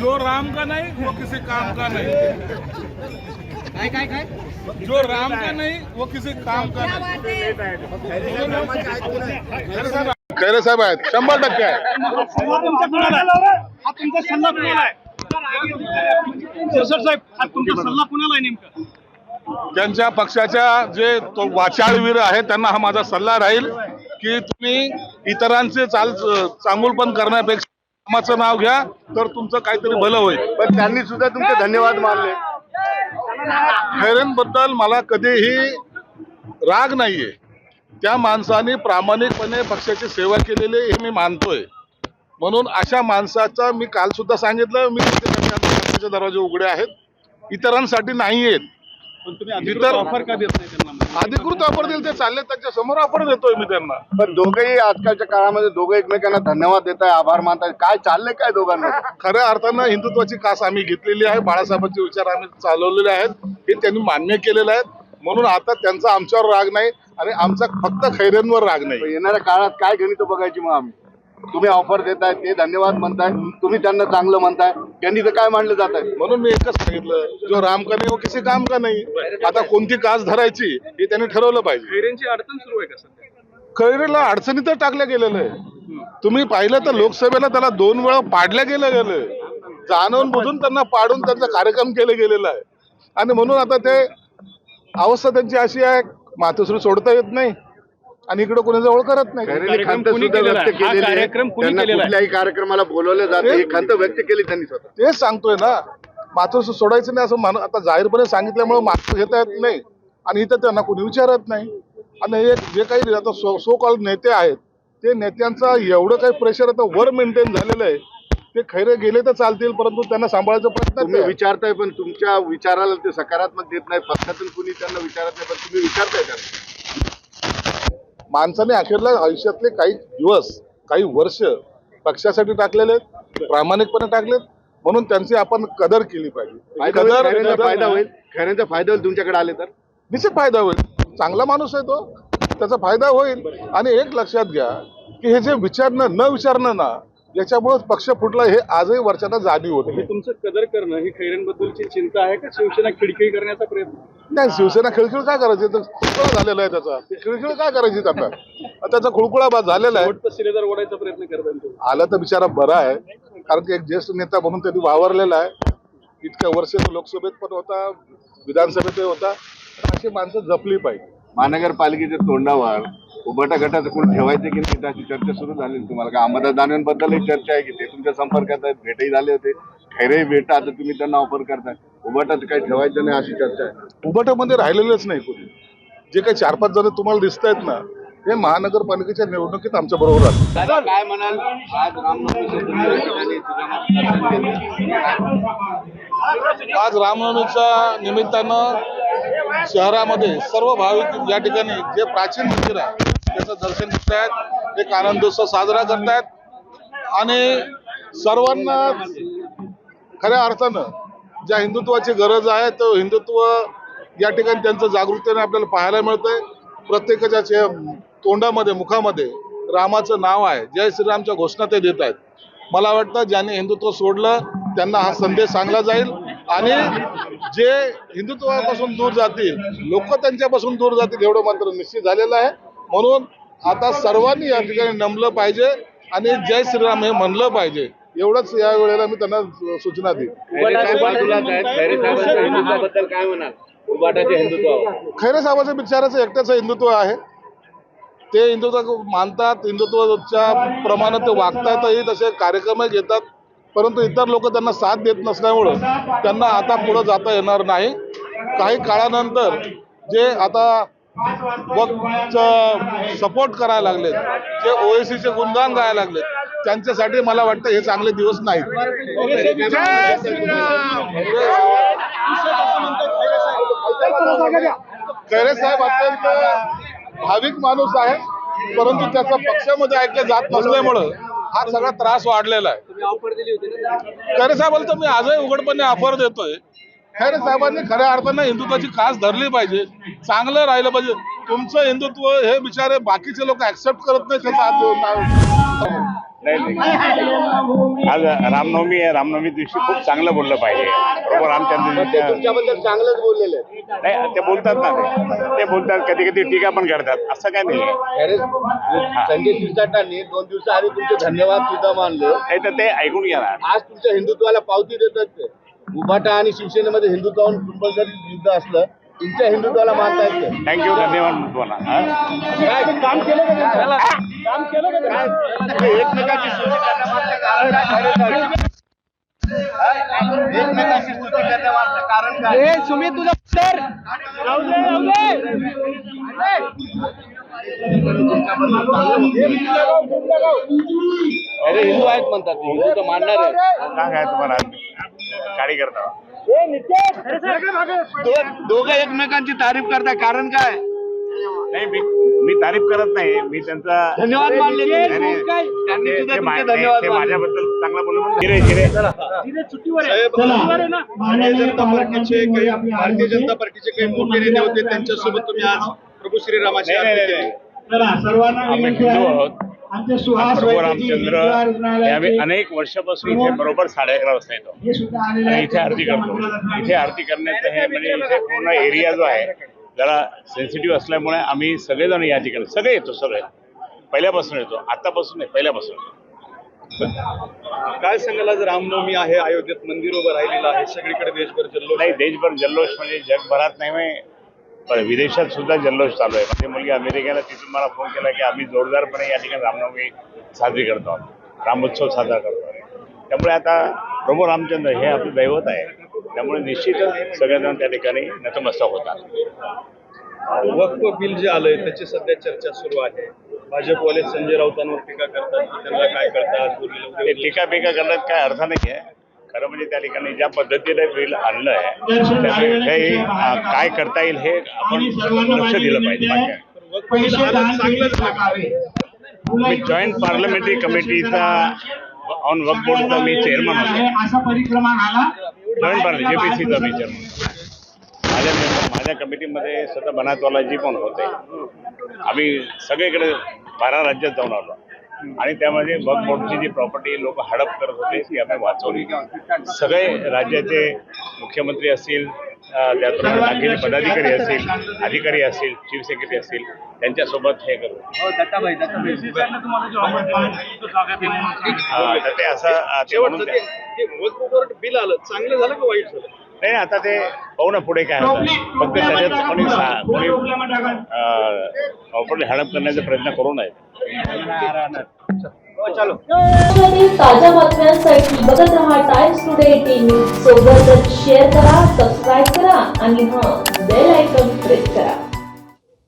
जो राम का नहीं वो किसी काम का नहीं। काय काय काय जो राम का नहीं वो किसी काम का नहीं। खैरे साहेब आहेत शंभर टक्के आहे तुमचा कुणाला आहे? हा तुमचा सल्ला कुणाला आहे? साहेब हा तुमचा सल्ला कुणाला आहे नेमका? त्यांच्या पक्षाच्या जे तो वाचाळवीर आहेत त्यांना हा माझा सल्ला राहील की तुम्ही इतरांचे चाल चांगुलपण करण्यापेक्षा कामाचं नाव घ्या तर तुमचं काहीतरी भलं होईल. पण त्यांनी सुद्धा तुमचे धन्यवाद मानले. खैरेंबद्दल मला कधीही राग नाहीये. त्या माणसाने प्रामाणिकपणे पक्षाची सेवा केलेली हे मी मानतोय. म्हणून अशा माणसाचा मी काल सुद्धा सांगितलं मी पक्षाचे दरवाजे उघडे आहेत. इतरांसाठी नाही आहेत ऑफर का देत नाही त्यांना? अधिकृत ऑफर देईल ते चालले त्यांच्यासमोर ऑफर देतोय मी त्यांना. पण दोघेही आजकालच्या काळामध्ये दोघे एकमेकांना धन्यवाद देत आहे आभार मानताय काय चाललंय काय दोघांमध्ये खऱ्या अर्थानं हिंदुत्वाची कास आम्ही घेतलेली आहे बाळासाहेबांचे विचार आम्ही चालवलेले आहेत हे त्यांनी मान्य केलेले आहेत म्हणून आता त्यांचा आमच्यावर राग नाही आणि आमचा फक्त खैरेंवर राग नाही. येणाऱ्या काळात काय गणित बघायची मग आम्ही? तुम्ही ऑफर देताय ते धन्यवाद म्हणताय तुम्ही त्यांना चांगलं म्हणताय. त्यांनी तर काय मांडलं जात आहे म्हणून मी एकच सांगितलं जो राम का नाही वो किसी काम का नाही? आता कोणती कास धरायची हे त्यांनी ठरवलं पाहिजे. खैरेंची अडचण सुरू आहे का सध्या? खैरेला अडचणीत टाकलं गेलेलं आहे तुम्ही पाहिलं तर लोकसभेला त्याला दोन वेळा पाडल्या गेलं गेलं जाणून बुजून त्यांना पाडून त्यांचा कार्यक्रम केले गेलेला आहे. आणि म्हणून आता ते अवस्था त्यांची अशी आहे मातोश्री सोडता येत नाही. आणि इकडे कोणी जवळ करत नाही. खंत कुणी सुद्धा केलेला व्यक्त? हा केलेली आहे. कुठल्याही कार्यक्रमाला बोलवलं जाते ही खंत व्यक्त केली त्यांनी स्वतः. तेच सांगतोय ना. मातोश्री सोडायचं नाही असं मान आता जाहीरपणे सांगितल्यामुळे मात्र घेता येत नाही. आणि इथं त्यांना कोणी विचारत नाही. आणि हे जे काही आता सो सो कॉल नेते आहेत ते नेत्यांचा एवढं काही प्रेशर आता वर मेंटेन झालेलं आहे. ते खैरे गेले तर चालतील परंतु त्यांना सांभाळायचा प्रयत्न तुम्ही ते विचारताय पण तुमच्या विचाराला ते सकारात्मक देत नाही. पक्षातून कुणी त्यांना विचारत नाही पण तुम्ही विचारताय त्यांना. माणसाने अखेरला आयुष्यातले काही दिवस काही वर्ष पक्षासाठी टाकलेले आहेत प्रामाणिकपणे टाकलेत म्हणून त्यांची आपण कदर केली पाहिजे. कदर फायदा होईल खैरेंचा फायदा होईल तुमच्याकडे आले तर. निश्चित फायदा होईल. चांगला माणूस आहे तो त्याचा फायदा होईल. आणि एक लक्षात घ्या की हे जे विचारणं न विचारणं ना याच्यामुळे पक्ष फुटला हे आजही वर्षाला जाणीव होते. हे तुमचं कदर करणं ही खैरेंबद्दलची चिंता आहे का? शिवसेना खिडकी करण्याचा प्रयत्न? नाही शिवसेना खिळखिळ काय करायची? तर खुळखुळा झालेला आहे त्याचा. ती खिळखिळ काय करायची त्यांना? त्याचा खुळखुळा बा झालेला आहे. शिलेदार ओढायचा प्रयत्न करताय तुम्ही. आला तर बिचारा बरा आहे. कारण की एक ज्येष्ठ नेता म्हणून त्यांनी वावरलेला आहे. इतक्या वर्ष लोकसभेत पण होता विधानसभेतही होता. अशी माणसं जपली पाहिजे. महानगरपालिकेच्या तोंडावर उभाटा गटाचं कोण ठेवायचं की नाही अशी चर्चा सुरू झाली. तुम्हाला का अंमलदारांबद्दलही चर्चा आहे की ते तुमच्या संपर्कात आहेत भेटही झाले होते. खैरही भेटा आता तुम्ही त्यांना ऑफर करताय. उभाटाचं काही ठेवायचं नाही अशी चर्चा आहे. उभाट्यामध्ये राहिलेलेच नाही कोणी. जे काही चार पाच जण तुम्हाला दिसत आहेत ना हे महानगरपालिकेच्या निवडणुकीत आमच्या बरोबर आले. काय म्हणाल? आज आज रामनवमीच्या निमित्तानं शहरामध्ये सर्व भाविक या ठिकाणी जे प्राचीन मंदिर आहे त्याचं दर्शन घेत आहेत एक आनंदोत्सव साजरा करतायत. आणि सर्वांना खऱ्या अर्थानं ज्या हिंदुत्वाची गरज आहे तो हिंदुत्व या ठिकाणी त्यांचं जागृतीने आपल्याला पाहायला मिळतंय. प्रत्येकाच्या तोंडामध्ये मुखामध्ये रामाचं नाव आहे जय श्रीरामच्या घोषणा ते देत आहेत. मला वाटतं ज्यांनी हिंदुत्व सोडलं त्यांना हा संदेश सांगला जाईल. आणि जे हिंदुत्वापासून दूर जातील लोक त्यांच्यापासून दूर जातील एवढं मात्र निश्चित झालेलं आहे. म्हणून आता सर्वांनी या ठिकाणी नमलं पाहिजे आणि जय श्रीराम हे म्हणलं पाहिजे. एवढंच या वेळेला मी त्यांना सू- सूचना हिंदुत्वावर खैरे साहेबाच्या विचाराचं एकट्याचं हिंदुत्व आहे. ते हिंदुत्व मानतात हिंदुत्वाच्या प्रमाणात ते वागतातही तसे कार्यक्रमही घेतात. परंतु इतर लोक त्यांना साथ देत नसल्यामुळं त्यांना आता पुढं जाता येणार नाही. काही काळानंतर जे आता सपोर्ट करायला लागलेत जे ओएसीचे गुणगान गायला लागलेत त्यांच्यासाठी मला वाटतं हे चांगले दिवस नाहीत. जय खैरे साहेब अत्यंत भाविक माणूस आहे परंतु त्याचा पक्षामध्ये ऐकलं जात नसल्यामुळं हा सगळा त्रास वाढलेला आहे. ऑफर दिली होती ना? खैरे साहेबांना तर मी आजही उघडपणे ऑफर देतोय. खैरे साहेबांनी खऱ्या अर्थानं हिंदुत्वाची कास धरली पाहिजे. चांगलं राहिलं पाहिजे. तुमचं हिंदुत्व हे बिचारे बाकीचे लोक ऍक्सेप्ट करत नाही त्याचा आज रामनवमी आहे. रामनवमी दिवशी खूप चांगलं बोललं पाहिजे. रामचंद्रजीच्या तुमच्याबद्दल चांगलंच बोललेलं आहे नाही ते बोलतात ना ते. ते बोलतात कधी कधी टीका पण करतात. असं काय नाही. अरे, संजय शिरसाटांनी दोन दिवसाआधी तुमचे धन्यवाद सुद्धा मानलं. नाही तर ते ऐकून घ्या ना आज तुमच्या हिंदुत्वाला पावती देतात ते. उभाटा आणि शिवसेनेमध्ये हिंदुत्वावर कंपल्सरी युद्ध असलं तुमच्या हिंदुत्वाला मानतायत ते. थँक्यू धन्यवाद तुम्हाला. हा? काय काम केलं का त्यांनी? काम केलं का त्यांनी? एकमेकांची स्तुती करण्यामागचं कारण काय? एकमेकांची स्तुती करण्यामागचं कारण काय? सुमित तुझं उत्तर. अरे हिंदू आहेत म्हणतात ते. हिंदू तर मानणार आहे काय काय तुम्हाला? गाडी करता दो- दोघं एकमेकांची तारीफ करताय. कारण काय? नाही मी मी तारीफ करत नाही मी त्यांचा धन्यवाद मानले. त्यांनी सुद्धा तुमचे धन्यवाद ते. माझ्याबद्दल चांगला जिरे भारतीय जनता पार्टीचे काही भारतीय जनता पार्टीचे काही मोठे नेते होते त्यांच्यासोबत तुम्ही आज प्रभू श्रीरामाची आम्ही विनंती हिंदू आहे. आहोत. आमचे सुहास प्रभू रामचंद्र हे आम्ही अनेक वर्षापासून इथे बरोबर साडे अकरा वाजता येतो. आणि. इथे आरती करतो. इथे आरती करण्याचं हे म्हणजे इथे पूर्ण एरिया जो आहे जरा सेन्सिटिव्ह असल्यामुळे आम्ही सगळेजण या ठिकाणी सगळे येतो सगळे. पहिल्यापासून येतो आतापासून नाही पहिल्यापासून. काय सांगाल आज रामनवमी आहे अयोध्येत मंदिर उभं राहिलेलं आहे सगळीकडे देशभर जल्लोष नाही देशभर जल्लोष म्हणजे जगभरात नाही पण विदेशात सुद्धा जल्लोष चालू आहे. माझी मुलगी अमेरिकेला तिथून मला फोन केला की आम्ही जोरदारपणे या ठिकाणी रामनवमी साजरी करतो आहोत. रामोत्सव साजरा करतो त्यामुळे आता प्रभू रामचंद्र हे आपलं दैवत आहे. त्यामुळे निश्चितच सगळेजण त्या ठिकाणी नतमस्तक होतात. वक्फ बिल जे आलंय त्याची सध्या चर्चा सुरू आहे. भाजपवाले संजय राऊतांवर टीका करतात की त्यांना काय करतात टीका पिका करण्यात काय अर्थ नाही आहे खरं म्हणजे त्या ठिकाणी ज्या पद्धतीने बिल आणलं आहे त्याविषयी अं, काय करता येईल हे आपण लक्ष दिलं पाहिजे. मी जॉईंट पार्लमेंटरी कमिटीचा ऑन वर्क बोर्डचा मी चेअरमन होतो. असा परिक्रमा झाला जॉईंट पार्लमेंट जेपीसीचा मी माझ्या माझ्या कमिटीमध्ये स्वतः बनातवालाजी पण होते. आम्ही सगळीकडे बारा राज्यात जाऊन आलो. आणि त्यामध्ये वर्क बोर्डची जी प्रॉपर्टी लोक हडप करत होते ती आम्ही वाचवली. सगळे राज्याचे मुख्यमंत्री असतील अं, त्याचप्रमाणे बाकीचे पदाधिकारी असतील अधिकारी असतील चीफ सेक्रेटरी असतील त्यांच्यासोबत हे करू हा, तर ते असं ते म्हणून बिल आलं चांगलं झालं का वाईट झालं नाही आता ते पाहू ना पुढे काय होतं फक्त त्याच्यात कोणी सा- कोणी हडप करण्याचा प्रयत्न करू नये हो, ताज्या बातम्यांसाठी बघत राहा टाइम्स टुडे एटीन सोबतच शेअर करा सबस्क्राईब करा आणि हा बेल आयकॉन प्रेस करा.